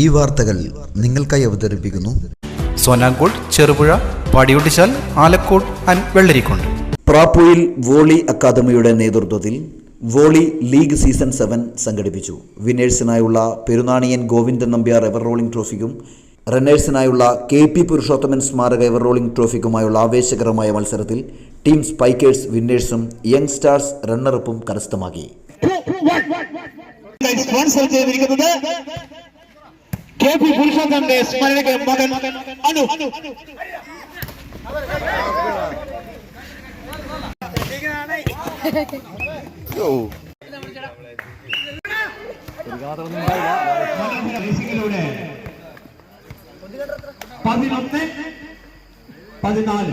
ഈ വാർത്തകൾ നിങ്ങൾക്കായി അവതരിപ്പിക്കുന്നു. സോനാങ്കോട് ചെറുപുഴ പാടിയൊട്ടിച്ചാൽ ആലക്കോട് ആൻഡ് വെള്ളരിക്കോണ്ട്. പ്രാപ്പുയിൽ വോളി അക്കാദമിയുടെ നേതൃത്വത്തിൽ വോളി ലീഗ് സീസൺ സെവൻ സംഘടിപ്പിച്ചു. വിന്നേഴ്സിനായുള്ള പെരുനാണിയൻ ഗോവിന്ദൻ നമ്പ്യാർ എവർ റോളിംഗ് ട്രോഫിക്കും റണ്ണേഴ്സിനായുള്ള കെ പി പുരുഷോത്തമൻ സ്മാരക എവർ റോളിംഗ് ട്രോഫിക്കുമായുള്ള ആവേശകരമായ മത്സരത്തിൽ ടീം സ്പൈക്കേഴ്സ് വിന്നേഴ്സും യങ് സ്റ്റാർസ് റണ്ണറപ്പും കരസ്ഥമാക്കി. കെ പി പുരുഷോത്തമന്റെ സ്മരണയ്ക്ക് മകൻ അനു. പതിനൊന്ന് പതിനാല്.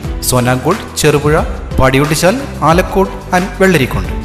സോനാങ്കോട് ചെറുപുഴ പാടിയോട്ടിച്ചാൽ ആലക്കോട് ആൻഡ് വെള്ളരിക്കുണ്ട്.